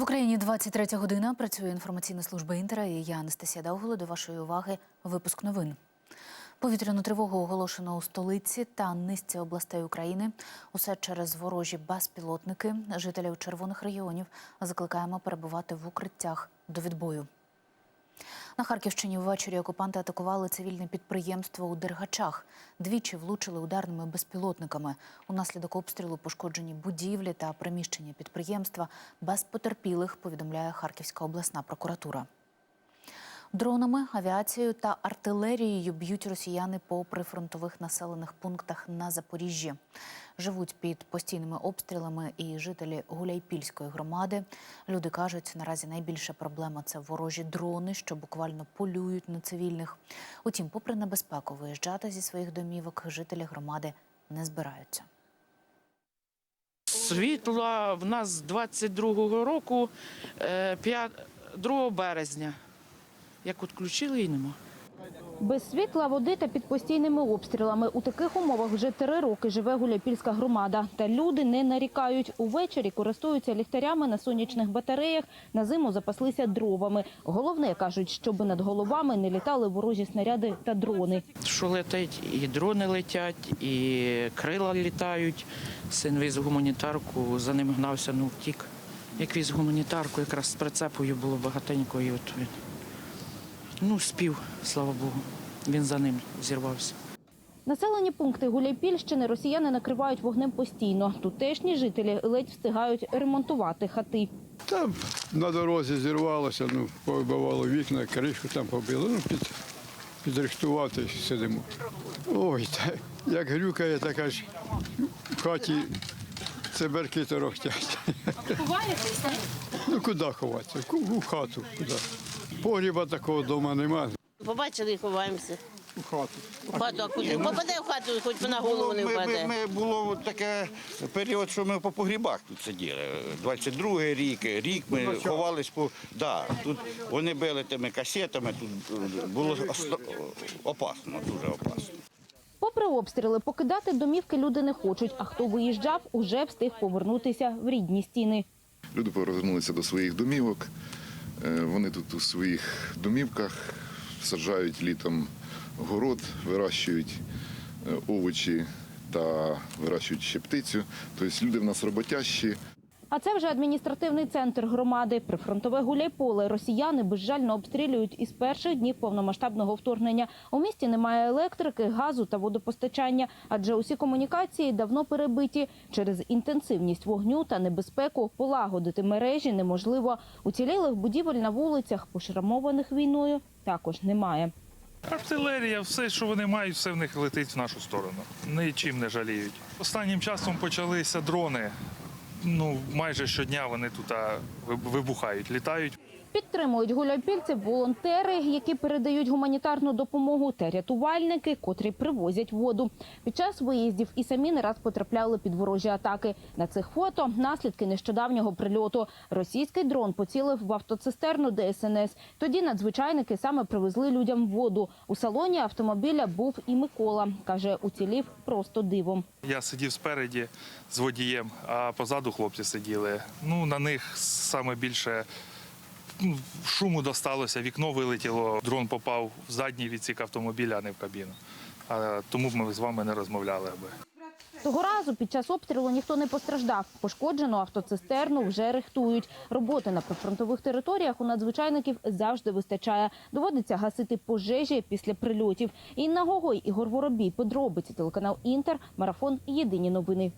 В Україні 23 година. Працює інформаційна служба Інтера. І я Анастасія Довголо. До вашої уваги випуск новин. Повітряну тривогу оголошено у столиці та низці областей України. Усе через ворожі безпілотники. Жителів червоних регіонів закликаємо перебувати в укриттях до відбою. На Харківщині ввечері окупанти атакували цивільне підприємство у Дергачах. Двічі влучили ударними безпілотниками. Унаслідок обстрілу пошкоджені будівлі та приміщення підприємства. Без потерпілих повідомляє Харківська обласна прокуратура. Дронами, авіацією та артилерією б'ють росіяни по прифронтових населених пунктах на Запоріжжі. Живуть під постійними обстрілами і жителі Гуляйпільської громади. Люди кажуть, наразі найбільша проблема це ворожі дрони, що буквально полюють на цивільних. Утім, попри небезпеку, виїжджати зі своїх домівок жителі громади не збираються. Світла в нас з 22-го року, е, 2 березня. Як відключили, і нема. Без світла, води та під постійними обстрілами у таких умовах вже три роки живе Гуляйпільська громада. Та люди не нарікають. Увечері користуються ліхтарями на сонячних батареях, на зиму запаслися дровами. Головне, кажуть, щоб над головами не літали ворожі снаряди та дрони. Що летить, і дрони летять, і крила літають. Син віз гуманітарку, за ним гнався, ну втік. Як віз гуманітарку, якраз з прицепою було багатенько, і от він. Ну, спів, слава Богу. Він за ним зірвався. Населені пункти Гуляйпільщини росіяни накривають вогнем постійно. Тутешні жителі ледь встигають ремонтувати хати. Там на дорозі зірвалося, ну, повибивало вікна, кришку там побило, ну, під, підрихтувати сидимо. Ой, та, як грюкає, така ж в хаті циберки торохтять. Ховаєтесь? Ну куди ховатися? У хату, куди. Погріба такого вдома нема. Побачили і ховаємося. У хату. В хату, а куди? Попаде в хату, хоч би на голову не ми, ми, ми було таке період, що ми по погрібах тут сиділи. 22-й рік, рік ми ховались по. Да, тут вони били тими касетами, тут було оста- опасно, дуже опасно. Попри обстріли, покидати домівки люди не хочуть. А хто виїжджав, уже встиг повернутися в рідні стіни. Люди повернулися до своїх домівок. Е, Вони тут у своїх домівках саджають літом город, вирощують е, овочі та вирощують ще птицю. Тобто люди в нас роботящі. А це вже адміністративний центр громади. Прифронтове гуляйполе росіяни безжально обстрілюють із перших днів повномасштабного вторгнення. У місті немає електрики, газу та водопостачання, адже усі комунікації давно перебиті. Через інтенсивність вогню та небезпеку полагодити мережі неможливо. Уцілілих будівель на вулицях, пошрамованих війною, також немає. Артилерія, все, що вони мають, все в них летить в нашу сторону. Нічим не жаліють. Останнім часом почалися дрони. Ну, майже щодня вони тут вибухають, літають. Підтримують гуляйпільців волонтери, які передають гуманітарну допомогу, та рятувальники, котрі привозять воду. Під час виїздів і самі не раз потрапляли під ворожі атаки. На цих фото наслідки нещодавнього прильоту. Російський дрон поцілив в автоцистерну ДСНС. Тоді надзвичайники саме привезли людям воду. У салоні автомобіля був і Микола. каже, уцілів просто дивом. Я сидів спереді з водієм, а позаду хлопці сиділи. Ну, на них саме більше шуму досталося, вікно вилетіло, дрон попав в задній відсік автомобіля, а не в кабіну. А, тому ми з вами не розмовляли аби. Того разу під час обстрілу ніхто не постраждав. Пошкоджену автоцистерну вже рихтують. Роботи на прифронтових територіях у надзвичайників завжди вистачає. Доводиться гасити пожежі після прильотів. Інна Гогой, Ігор Воробій, подробиці, телеканал Інтер, марафон Єдині новини.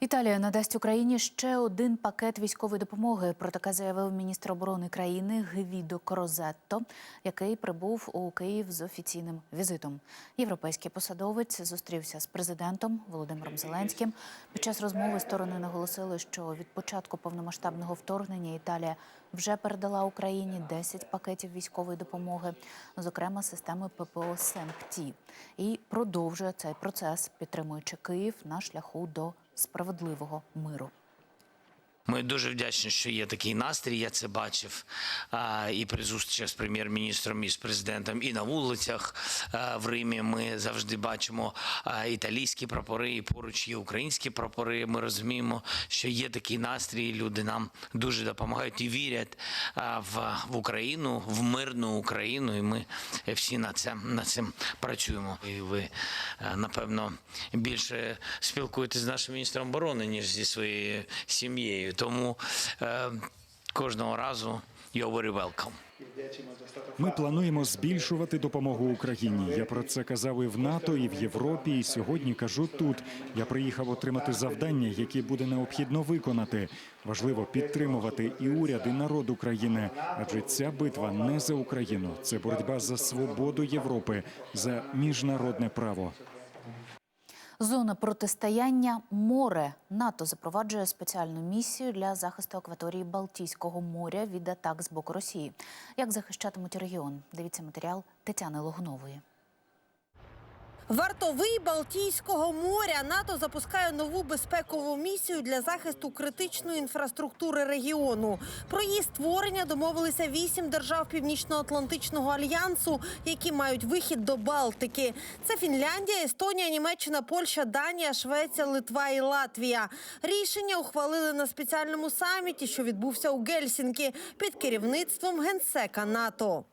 Італія надасть Україні ще один пакет військової допомоги. Про таке заявив міністр оборони країни Гвідо Крозетто, який прибув у Київ з офіційним візитом. Європейський посадовець зустрівся з президентом Володимиром Зеленським. Під час розмови сторони наголосили, що від початку повномасштабного вторгнення Італія вже передала Україні 10 пакетів військової допомоги, зокрема системи ППО «Семпті», і продовжує цей процес, підтримуючи Київ на шляху до справедливого миру. Ми дуже вдячні, що є такий настрій. Я це бачив і при зустрічах з прем'єр-міністром і з президентом, і на вулицях в Римі. Ми завжди бачимо італійські прапори, і поруч є українські прапори. Ми розуміємо, що є такий настрій. Люди нам дуже допомагають і вірять в, Україну, в мирну Україну. І ми всі над цим, над цим працюємо. І ви, напевно, більше спілкуєтесь з нашим міністром оборони, ніж зі своєю сім'єю. Тому е, кожного разу you're very welcome. Ми плануємо збільшувати допомогу Україні. Я про це казав і в НАТО, і в Європі. І сьогодні кажу тут. Я приїхав отримати завдання, які буде необхідно виконати. Важливо підтримувати і уряд, і народ України, адже ця битва не за Україну, це боротьба за свободу Європи, за міжнародне право. Зона протистояння море. НАТО запроваджує спеціальну місію для захисту акваторії Балтійського моря від атак з боку Росії. Як захищатимуть регіон? Дивіться матеріал Тетяни Логунової. Вартовий Балтійського моря НАТО запускає нову безпекову місію для захисту критичної інфраструктури регіону. Про її створення домовилися вісім держав Північно-Атлантичного альянсу, які мають вихід до Балтики. Це Фінляндія, Естонія, Німеччина, Польща, Данія, Швеція, Литва і Латвія. Рішення ухвалили на спеціальному саміті, що відбувся у Гельсінкі під керівництвом генсека НАТО.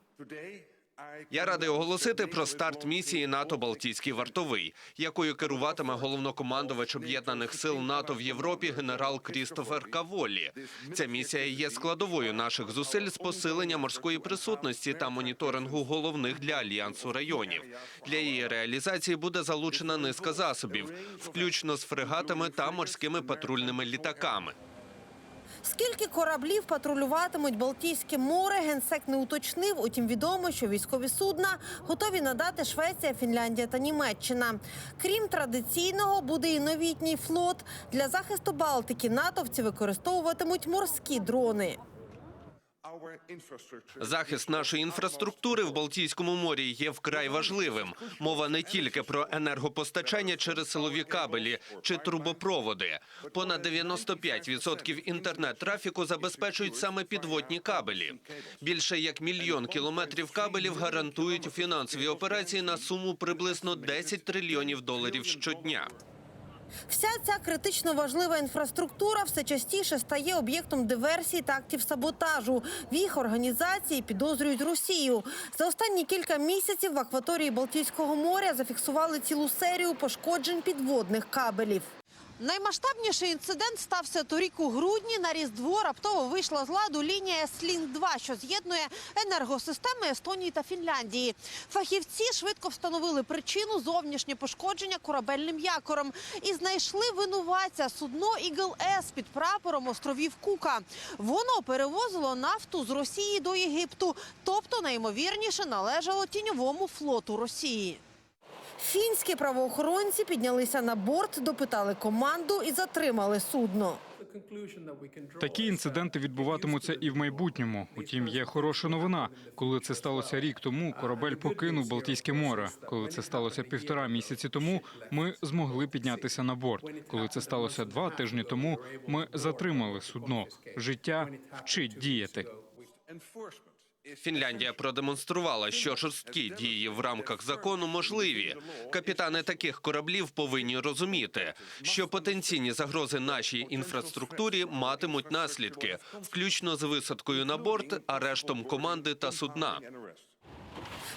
Я радий оголосити про старт місії НАТО Балтійський вартовий, якою керуватиме головнокомандувач об'єднаних сил НАТО в Європі генерал Крістофер Каволі. Ця місія є складовою наших зусиль з посилення морської присутності та моніторингу головних для альянсу районів. Для її реалізації буде залучена низка засобів, включно з фрегатами та морськими патрульними літаками. Скільки кораблів патрулюватимуть Балтійське море, генсек не уточнив. Утім, відомо, що військові судна готові надати Швеція, Фінляндія та Німеччина. Крім традиційного, буде і новітній флот. Для захисту Балтики натовці використовуватимуть морські дрони. Захист нашої інфраструктури в Балтійському морі є вкрай важливим. Мова не тільки про енергопостачання через силові кабелі чи трубопроводи. Понад 95% інтернет-трафіку забезпечують саме підводні кабелі. Більше як мільйон кілометрів кабелів гарантують фінансові операції на суму приблизно 10 трильйонів доларів щодня. Вся ця критично важлива інфраструктура все частіше стає об'єктом диверсій та актів саботажу. В їх організації підозрюють Росію. За останні кілька місяців в акваторії Балтійського моря зафіксували цілу серію пошкоджень підводних кабелів. Наймасштабніший інцидент стався торік у грудні. На Різдво раптово вийшла з ладу лінія Слінг-2, що з'єднує енергосистеми Естонії та Фінляндії. Фахівці швидко встановили причину зовнішнє пошкодження корабельним якором і знайшли винуватця судно Ігл С під прапором островів Кука. Воно перевозило нафту з Росії до Єгипту, тобто найімовірніше належало тіньовому флоту Росії. Фінські правоохоронці піднялися на борт, допитали команду і затримали судно. Такі інциденти відбуватимуться і в майбутньому. Утім, є хороша новина. Коли це сталося рік тому, корабель покинув Балтійське море. Коли це сталося півтора місяці тому, ми змогли піднятися на борт. Коли це сталося два тижні тому, ми затримали судно. Життя вчить діяти. Фінляндія продемонструвала, що жорсткі дії в рамках закону можливі. Капітани таких кораблів повинні розуміти, що потенційні загрози нашій інфраструктурі матимуть наслідки, включно з висадкою на борт, арештом команди та судна.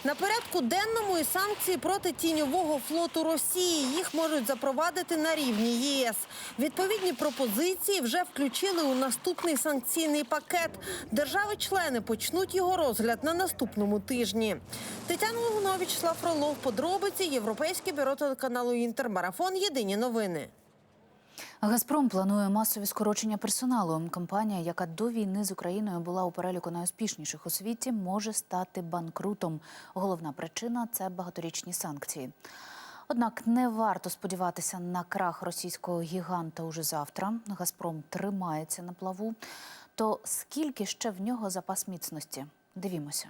На порядку денному і санкції проти тіньового флоту Росії. Їх можуть запровадити на рівні ЄС. Відповідні пропозиції вже включили у наступний санкційний пакет. Держави-члени почнуть його розгляд на наступному тижні. Тетяна Лугунович, Слав Фролов, подробиці Європейське бюро телеканалу Інтермарафон. Єдині новини. Газпром планує масові скорочення персоналу. Компанія, яка до війни з Україною була у переліку найуспішніших у світі, може стати банкрутом. Головна причина це багаторічні санкції. Однак не варто сподіватися на крах російського гіганта уже завтра. Газпром тримається на плаву. То скільки ще в нього запас міцності? Дивімося.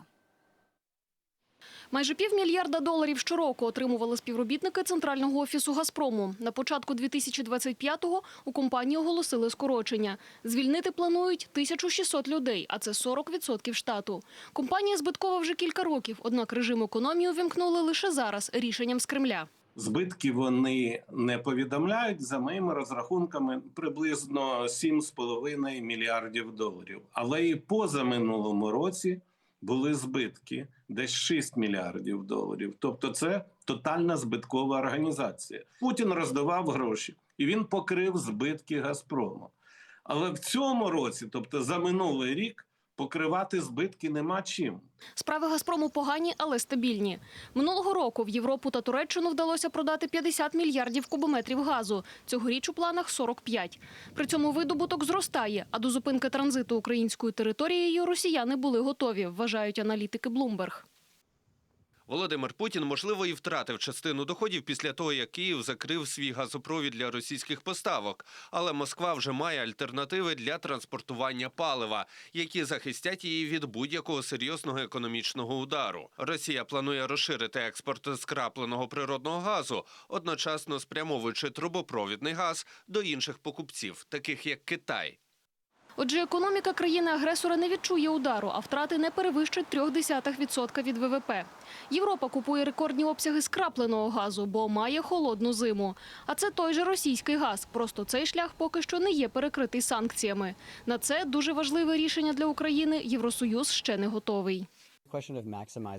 Майже півмільярда доларів щороку отримували співробітники центрального офісу «Газпрому». На початку 2025-го у компанії оголосили скорочення. Звільнити планують 1600 людей, а це 40% штату. Компанія збиткова вже кілька років, однак режим економії увімкнули лише зараз рішенням з Кремля. Збитки вони не повідомляють за моїми розрахунками приблизно 7,5 мільярдів доларів. Але і поза минулому році були збитки десь 6 мільярдів доларів. Тобто, це тотальна збиткова організація. Путін роздавав гроші і він покрив збитки Газпрому. Але в цьому році, тобто за минулий рік, покривати збитки нема чим. Справи «Газпрому» погані, але стабільні. Минулого року в Європу та Туреччину вдалося продати 50 мільярдів кубометрів газу. Цьогоріч у планах 45. При цьому видобуток зростає, а до зупинки транзиту українською територією росіяни були готові, вважають аналітики Bloomberg. Володимир Путін, можливо, і втратив частину доходів після того, як Київ закрив свій газопровід для російських поставок. Але Москва вже має альтернативи для транспортування палива, які захистять її від будь-якого серйозного економічного удару. Росія планує розширити експорт скрапленого природного газу, одночасно спрямовуючи трубопровідний газ до інших покупців, таких як Китай. Отже, економіка країни-агресора не відчує удару, а втрати не перевищать 0,3% від ВВП. Європа купує рекордні обсяги скрапленого газу, бо має холодну зиму. А це той же російський газ. Просто цей шлях поки що не є перекритий санкціями. На це дуже важливе рішення для України. Євросоюз ще не готовий.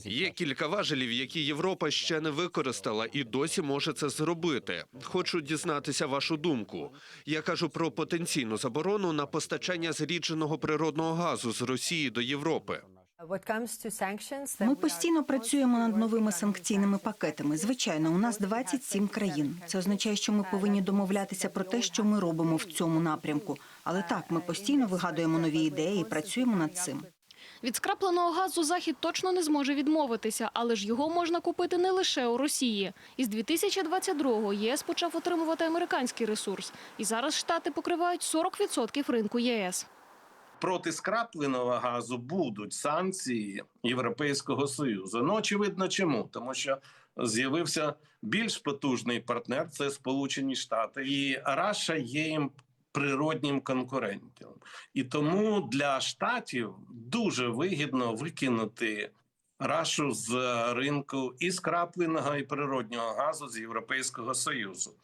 Є кілька важелів, які Європа ще не використала і досі може це зробити. Хочу дізнатися вашу думку. Я кажу про потенційну заборону на постачання зрідженого природного газу з Росії до Європи. Ми постійно працюємо над новими санкційними пакетами. Звичайно, у нас 27 країн. Це означає, що ми повинні домовлятися про те, що ми робимо в цьому напрямку. Але так, ми постійно вигадуємо нові ідеї і працюємо над цим. Від скрапленого газу Захід точно не зможе відмовитися, але ж його можна купити не лише у Росії. Із 2022-го єС почав отримувати американський ресурс. І зараз Штати покривають 40% ринку ЄС. Проти скрапленого газу будуть санкції Європейського союзу. Ну очевидно, чому тому, що з'явився більш потужний партнер це Сполучені Штати, і Раша є їм природнім конкурентом. І тому для штатів дуже вигідно викинути Рашу з ринку і скрапленого, і природнього газу з Європейського союзу.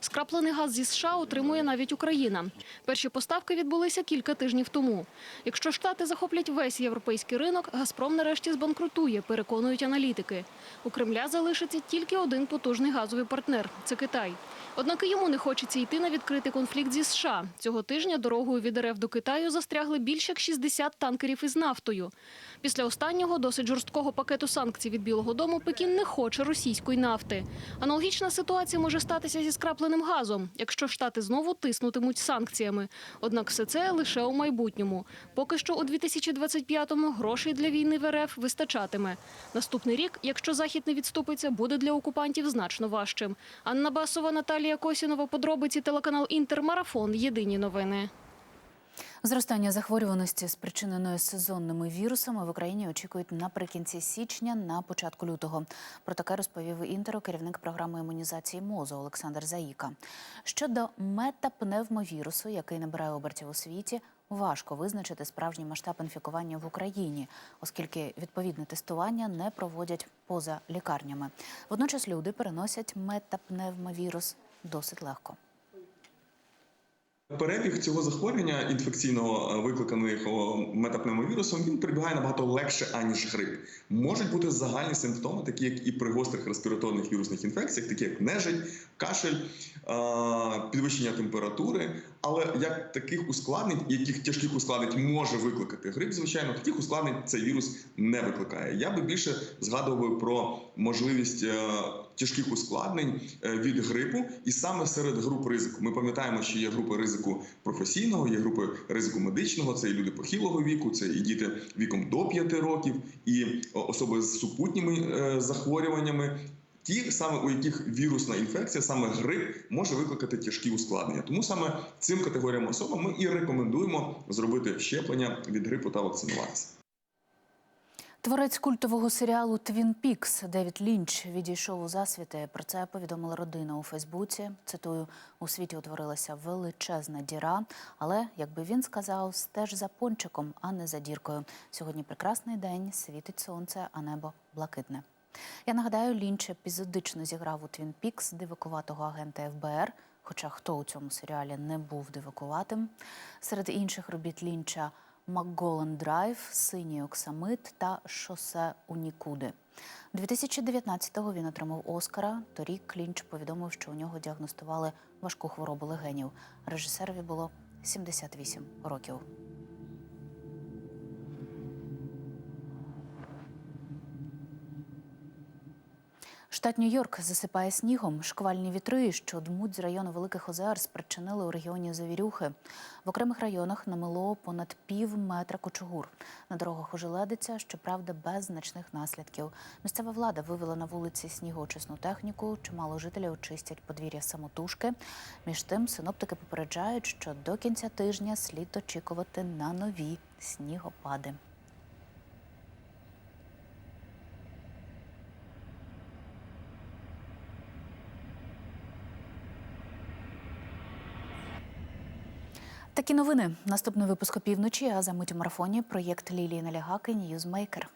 Скраплений газ зі США отримує навіть Україна. Перші поставки відбулися кілька тижнів тому. Якщо Штати захоплять весь європейський ринок, Газпром нарешті збанкрутує, переконують аналітики. У Кремля залишиться тільки один потужний газовий партнер це Китай. Однак йому не хочеться йти на відкритий конфлікт зі США. Цього тижня дорогою від РФ до Китаю застрягли більше як 60 танкерів із нафтою. Після останнього досить жорсткого пакету санкцій від Білого Дому Пекін не хоче російської нафти. Аналогічна ситуація може статися зі скрапленим газом, якщо Штати знову тиснутимуть санкціями. Однак все це лише у майбутньому. Поки що у 2025-му грошей для війни в РФ вистачатиме. Наступний рік, якщо Захід не відступиться, буде для окупантів значно важчим. Анна Басова, Наталія Косінова, подробиці телеканал Інтер, Марафон. Єдині новини. Зростання захворюваності, спричиненої сезонними вірусами, в Україні очікують наприкінці січня, на початку лютого. Про таке розповів інтеру керівник програми імунізації МОЗу Олександр Заїка. Щодо метапневмовірусу, який набирає обертів у світі, важко визначити справжній масштаб інфікування в Україні, оскільки відповідне тестування не проводять поза лікарнями. Водночас люди переносять метапневмовірус досить легко. Перебіг цього захворювання інфекційного е, викликаного метапневмовірусом він перебігає набагато легше аніж грип. Можуть бути загальні симптоми, такі як і при гострих респіраторних вірусних інфекціях, такі як нежить, кашель, е, підвищення температури. Але як таких ускладнень, яких тяжких ускладнень може викликати грип, звичайно, таких ускладнень цей вірус не викликає. Я би більше згадував про можливість е, тяжких ускладнень е, від грипу, і саме серед груп ризику. Ми пам'ятаємо, що є групи ризику професійного, є групи ризику медичного. Це і люди похилого віку, це і діти віком до 5 років, і особи з супутніми е, захворюваннями. Ті саме у яких вірусна інфекція, саме грип, може викликати тяжкі ускладнення. Тому саме цим категоріям особам ми і рекомендуємо зробити щеплення від грипу та вакцинуватися. Творець культового серіалу Твін Пікс Девід Лінч відійшов у засвіти. Про це повідомила родина у Фейсбуці. Цитую: у світі утворилася величезна діра, але якби він сказав, стеж за пончиком, а не за діркою. Сьогодні прекрасний день, світить сонце, а небо блакитне. Я нагадаю, Лінч епізодично зіграв у Твін Пікс дивакуватого агента ФБР. Хоча хто у цьому серіалі не був дивакуватим. Серед інших робіт Лінча Макголан Драйв, Синій Оксамит та Шосе у нікуди. 2019-го він отримав Оскара. Торік Клінч повідомив, що у нього діагностували важку хворобу легенів. Режисерові було 78 років. Штат Нью-Йорк засипає снігом. Шквальні вітри, що дмуть з району Великих Озер, спричинили у регіоні завірюхи. В окремих районах намило понад пів метра кучугур. На дорогах ожеледиться, щоправда, без значних наслідків. Місцева влада вивела на вулиці снігоочисну техніку. Чимало жителів очистять подвір'я самотужки. Між тим, синоптики попереджають, що до кінця тижня слід очікувати на нові снігопади. Такі новини. Наступний випуск опівночі, а за мить у марафоні проєкт Лілії Налягаки Ньюзмейкер.